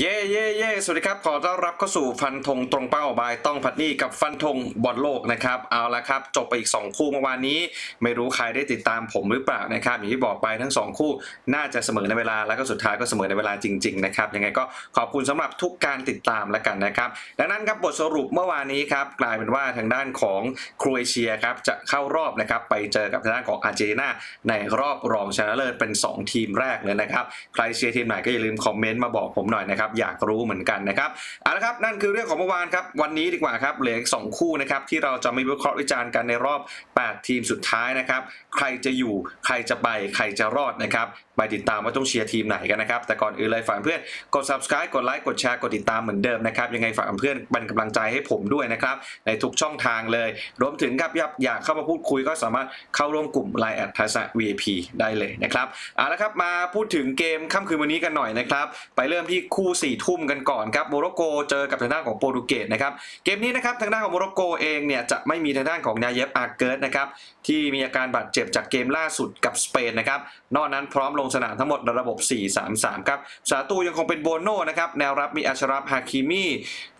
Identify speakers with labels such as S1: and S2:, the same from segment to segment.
S1: เย่เย่เย่สวัสดีครับ ขอต้อนรับเข้าสู่ฟันธงตรงเป้าบายต้องพัดนี่กับฟันธงบอลโลกนะครับ เอาละครับ จบไปอีก 2 คู่เมื่อวานนี้ ไม่รู้ใครได้ติดตามผมหรือเปล่านะครับ อย่างที่บอกไปทั้ง 2 คู่น่าจะเสมอในเวลาแล้วก็สุดท้ายก็เสมอในเวลาจริง ๆ นะครับ ยังไงก็ขอบคุณสำหรับทุกการติดตามแล้วกันนะครับ ดังนั้นครับบทสรุปเมื่อวานนี้ครับกลายเป็นว่าทางด้านของโครเอเชียครับจะเข้ารอบนะครับไปเจอกับทางด้านของอาร์เจนตินาในรอบรองชนะเลิศเป็น 2 ทีมแรกเลยนะครับใครเชียร์ทีมไหนก็อย่าลืมคอมเมนต์มาบอกผมหน่อยนะครับอยากรู้เหมือนกันนะครับเอาละครับนั่นคือเรื่องของเมื่อวานครับวันนี้ดีกว่าครับเหลืออีกสองคู่นะครับที่เราจะมีวิเคราะห์วิจารณ์กันในรอบ 8 ทีมสุดท้ายนะครับใครจะอยู่ใครจะไปใครจะรอดนะครับ ไปติดตามว่าต้องเชียร์ทีมไหนกันนะครับ แต่ก่อนอื่นเลยฝากเพื่อนกด subscribe กดไลค์กดแชร์กดติดตามเหมือนเดิมนะครับ ยังไงฝากเพื่อนเป็นกำลังใจให้ผมด้วยนะครับ ในทุกช่องทางเลย รวมถึงครับอยากอยากเข้ามาพูดคุยก็สามารถเข้าร่วมกลุ่ม Line แอดทัศ VIP ได้เลยนะครับเอาละครับมาพูดถึงเกมค่ำคืนวันนี้กันหน่อยนะครับไปเริ่มที่คู่4ี่ทุ่มกันก่อนครับโมร็อกโกเจอกับทางด้านของโปรตุเกสนะครับเกมนี้นะครับทางด้านของโมร็อกโกเองเนี่ยจะไม่มีทางด้านของนายเยฟอาร์เกิร์ตนะครับที่มีอาการบาดเจ็บจากเกมล่าสุดกับสเปนนะครับนอกนั้นพร้อมลงสนามทั้งหมดในระบบ 4-3-3 ครับสาตูยังคงเป็นโบโน่นะครับแนวรับมีอัชรัฟฮาคิมี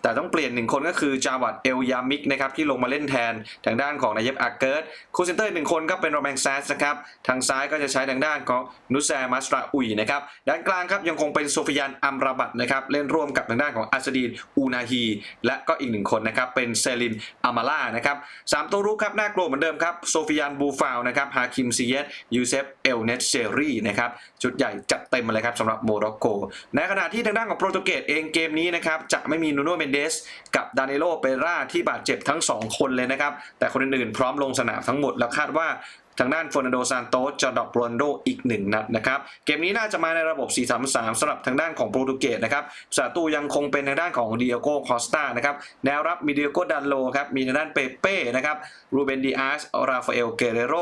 S1: แต่ต้องเปลี่ยนหนึ่งคนก็คือจาวัดเอลยามิกนะครับที่ลงมาเล่นแทนทางด้านของนายเยฟอาเกิร์ตคูเซนเตอร์หนึ่งคนก็เป็นโรแมนแซสนะครับทางซ้ายก็จะใช้ทางด้านของนุแซมัสราอุยนะครับด้านกลางครับยังคงเป็นโซฟิยันอัมราบัตนะครับเล่นร่วมกับทางด้านของอัสดีนอูนาฮีและก็อีกหนึ่งคนนะครับเป็นเซลินอามาล่านะครับสามตัวรุกครับน่ากลัวเหมือนเดิมครับโซฟิยันบูฟาวนะครับฮาคิมซีเยตยูเซฟเอลเนตเซรีนะครับชุดใหญ่จัดเต็มมาเลยครับสำหรับโมร็อกโก ในขณะที่ทางด้านของโปรตุเกสเองเกมนี้นะครับจะไม่มีนูโนเมนเดสกับดานิโลเปร่าที่บาดเจ็บทั้งสองคนเลยนะครับ แต่คนอื่นๆพร้อมลงสนามทั้งหมดแล้วคาดว่า ทางด้านฟ e ร์นันโดซานโตสจะดรอปโรนลโดอีกหนึ่งนัดนะครับ เกมนี้น่าจะมาในระบบ 4-3-3สำหรับทางด้านของโปรตุเกสนะครับสาตูยังคงเป็นทางด้านของดิเอโกคอสตานะครับแนวรับมีดิเอโกดันโลครับมีทางด้านเปเป้นะครับรูเบนดิอาสราฟาเอลเกเรโร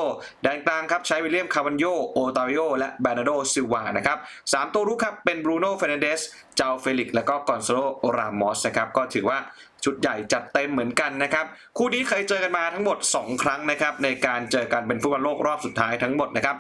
S1: แดนกลางครับใช้วิลเลียมคาวันโยโอตาวิโอและบานาโดซิวานะครับสามตัวรุกครับเป็นบรูโน่เฟรนเดสเจ้าเฟลิกและก็กอนโซโลรามอสนะครับก็ถือว่า ชุดใหญ่จัดเต็มเหมือนกันนะครับ คู่นี้เคยเจอกันมาทั้งหมด 2 ครั้งนะครับในการเจอกันเป็นฟุตบอลโลกรอบสุดท้ายทั้งหมดนะครับ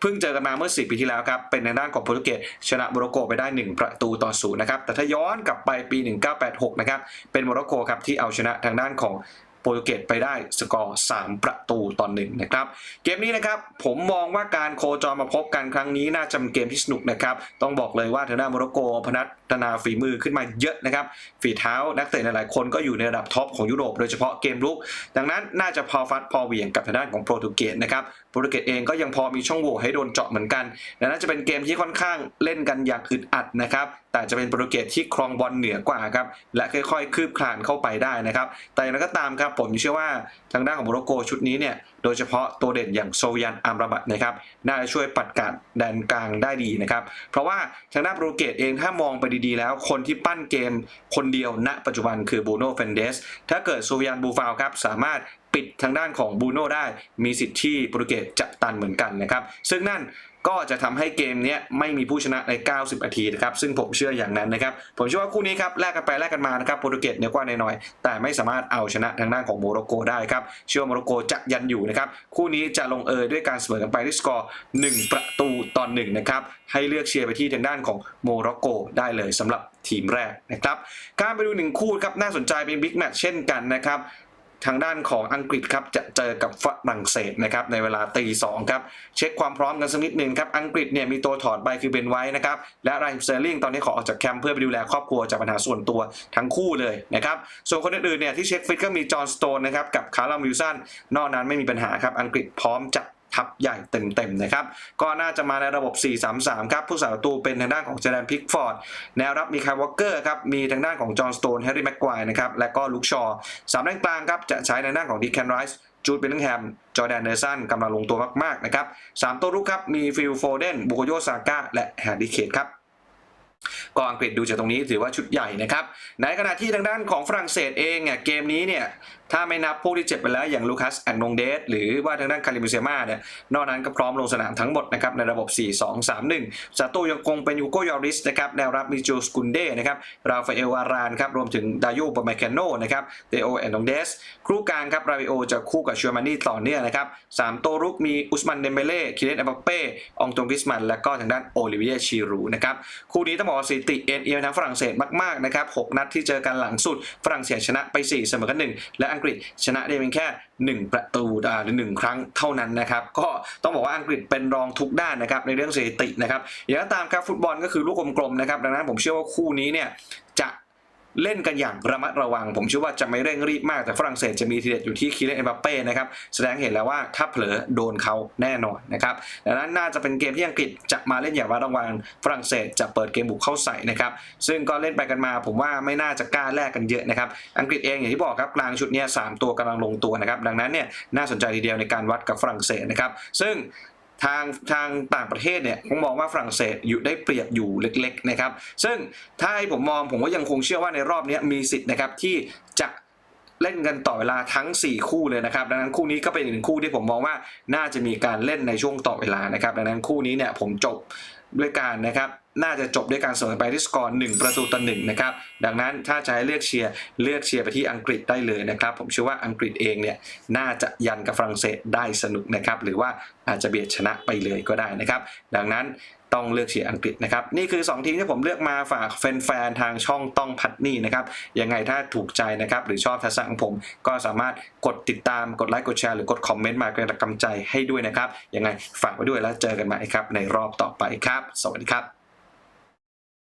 S1: เพิ่งเจอกันมาเมื่อ 4 ปีที่แล้วครับ เป็นในด้านของโปรตุเกสชนะโมร็อกโกไปได้ 1 ประตูต่อศูนย์นะครับ แต่ถ้าย้อนกลับไปปี 1986 นะครับ เป็นโมร็อกโกครับที่เอาชนะทางด้านของโปรตุเกสไปได้สกอร์ 3 ประตูต่อหนึ่งนะครับ เกมนี้นะครับผมมองว่าการโคจรมาพบกันครั้งนี้น่าจะเป็นเกมที่สนุกนะครับ ต้องบอกเลยว่าทางด้านโมร็อกโกพนั ฒนาฝีมือขึ้นมาเยอะนะครับ ฝีเท้านักเตะหลายๆคนก็อยู่ในระดับท็อปของยุโรปโดยเฉพาะเกมรุก ดังนั้นน่าจะพอฟัดพอเหวี่ยงกับทางด้านของโปรตุเกสนะครับ โปรตุเกสเองก็ยังพอมีช่องโหว่ให้โดนเจาะเหมือนกันดังนั้นจะเป็นเกมที่ค่อนข้างเล่นกันอย่างอึดอัดนะครับ แต่จะเป็นโปรตุเกสที่ครองบอลเหนือกว่าครับ และค่อยๆ คืบคลานเข้าไปได้นะครับ แต่อย่างไรก็ตามครับผมเชื่อว่าทางด้านของโมร็อกโกชุดนี้เนี่ยโดยเฉพาะตัวเด่นอย่างโซยันอัมราบัตนะครับน่าจะช่วยปัดกัดแดนกลางได้ดีนะครับ เพราะว่าทางด้านโปรุเกตเองถ้ามองไปดีๆแล้ว คนที่ปั้นเกมคนเดียวณ ปัจจุบันคือบูโน่เฟนเดสถ้าเกิดโซยันบูฟาวครับสามารถปิดทางด้านของบูโน่ได้มีสิทธิ์ที่โปรตุเกสจะตันเหมือนกันนะครับ ซึ่งนั่น ก็จะทำให้เกมนี้ไม่มีผู้ชนะใน 90 นาทีนะครับ ซึ่งผมเชื่ออย่างนั้นนะครับ ผมเชื่อว่าคู่นี้ครับแลกกันไปแลกกันมานะครับโปรตุเกสเหนี่ยกว่าหน่อยๆแต่ไม่สามารถเอาชนะทางด้านของโมร็อกโกได้ครับ เชื่อว่าโมร็อกโกจะยันอยู่นะครับ คู่นี้จะลงเอยด้วยการเสมอกันไปที่สกอร์ 1 ประตูต่อ1นะครับ ให้เลือกเชียร์ไปที่ทางด้านของโมร็อกโกได้เลยสำหรับทีมแรกนะครับ การไปดูหนึ่งคู่ครับน่าสนใจเป็นบิ๊กแมตช์เช่นกันนะครับ ทางด้านของอังกฤษครับจะเจอกับฝรั่งเศสนะครับในเวลาตีสองครับเช็คความพร้อมกันสักนิดหนึ่งครับอังกฤษเนี่ยมีตัวถอดไปคือเบนไว้นะครับและไรฟ์เซอร์ลิงตอนนี้ขอออกจากแคมป์เพื่อไปดูแลครอบครัวจากปัญหาส่วนตัวทั้งคู่เลยนะครับส่วนคนอื่นๆเนี่ยที่เช็คฟิตก็มีจอห์นสโตนนะครับกับคาร์ลวิลสันนอกนั้นไม่มีปัญหาครับอังกฤษพร้อมจัด ทับใหญ่เต็มๆนะครับ ก็น่าจะมาในระบบ 4-3-3 ครับ ผู้สาประตูเป็นทางด้านของเจแดนพิกฟอร์ด แนวรับมีคายวอเกอร์ครับ มีทางด้านของจอห์นสโตน แฮร์รี่แม็กควายนะครับ และก็ลุคชอร์สามด้านกลางครับ จะใช้ในด้านของดิคแคนไรส์จูดเบลลิงแฮม จอแดนเนอร์สันกำลังลงตัวมากๆนะครับสามตัวรุกครับ มีฟิลโฟเดน บุโกโยซาก้า และแฮร์รี่เคนครับ ก็อังกฤษดูจากตรงนี้ถือว่าชุดใหญ่นะครับ ในขณะที่ทางด้านของฝรั่งเศสเองเนี่ยเกมนี้เนี่ยถ้าไม่นับผู้ที่เจ็บไปแล้วอย่างลูคัสแอนนงเดสหรือว่าทางด้านคาริมิเซมาเนี่ยนอกนั้นก็พร้อมลงสนามทั้งหมดนะครับในระบบ 4-2-3-1สาตูยังคงเป็นยูโกยอริสนะครับแนวรับมีจูสกุนเดนะครับราฟาเอลอารานครับรวมถึงดายูปาเมแคนโนนะครับเดโอแอนนงเดสครูกลางครับราวิโอจะคู่กับชัวมานี่ต่อเนื่องนะครับสามตัวรุกมีอุสมันเดมเบเล่คิเลนเอมบัปเป้องตงกิสมันและก็ทางด้านโอลิเวียชีรูนะครับคู่นี้ต้องบอกสถิติติเอ็นเอียทางฝรั่งเศสมากๆนะครับ6นัดที่เจอกันหลังสุดฝรั่งเศสชนะไป 4 เสมอกัน1และอังกฤษชนะได้เพียงแค่ 1 ประตูหรือ1ครั้งเท่านั้นนะครับก็ต้องบอกว่าอังกฤษเป็นรองทุกด้านนะครับในเรื่องสถิตินะครับอย่างไรก็ตามครับฟุตบอลก็คือลูกกลมๆนะครับดังนั้นผมเชื่อว่าคู่นี้เนี่ย เล่นกันอย่างระมัดระวัง ผมเชื่อว่าจะไม่เร่งรีบมากแต่ฝรั่งเศสจะมีทีเด็ดอยู่ที่คีเลนเอ็มบัปเป้นะครับแสดงเห็นแล้วว่าถ้าเผลอโดนเขาแน่นอนนะครับดังนั้นน่าจะเป็นเกมที่อังกฤษจะมาเล่นอย่างระมัดระวังฝรั่งเศสจะเปิดเกมบุกเข้าใส่นะครับซึ่งก็เล่นไปกันมา ผมว่าไม่น่าจะกล้าแลกกันเยอะนะครับอังกฤษเองอย่างที่บอกครับกลางชุดเนี้ยสามตัวกำลังลงตัวนะครับดังนั้นเนี่ยน่าสนใจทีเดียวในการวัดกับฝรั่งเศสนะครับซึ่ง ทางทางต่างประเทศเนี่ยผมมองว่าฝรั่งเศสอยู่ได้เปรียบอยู่เล็กๆนะครับ ซึ่งถ้าให้ผมมองผมก็ยังคงเชื่อว่าในรอบนี้มีสิทธิ์นะครับที่จะเล่นกันต่อเวลาทั้ง 4 คู่เลยนะครับ ดังนั้นคู่นี้ก็เป็นอีกหนึ่งคู่ที่ผมมองว่าน่าจะมีการเล่นในช่วงต่อเวลานะครับ ดังนั้นคู่นี้เนี่ยผมจบด้วยการนะครับ น่าจะจบด้วยการเสมอไปที่สกอร์1ประตูต่อหนึ่งนะครับดังนั้นถ้าจะให้เลือกเชียร์เลือกเชียร์ไปที่อังกฤษได้เลยนะครับ ผมเชื่อว่าอังกฤษเองเนี่ยน่าจะยันกับฝรั่งเศสได้สนุกนะครับหรือว่าอาจจะเบียดชนะไปเลยก็ได้นะครับ ดังนั้นต้องเลือกเชียร์อังกฤษนะครับ นี่คือ 2 ทีมที่ผมเลือกมาฝากแฟนๆทางช่องต้องพัดนี่นะครับ ยังไงถ้าถูกใจนะครับ หรือชอบทัศนะของผม ก็สามารถกดติดตามกดไลค์กดแชร์หรือกดคอมเมนต์มาเป็นกำลังใจให้ด้วยนะครับ ยังไงฝากไว้ด้วยแล้วเจอกันใหม่ครับในรอบต่อไปครับ สวัสดีครับ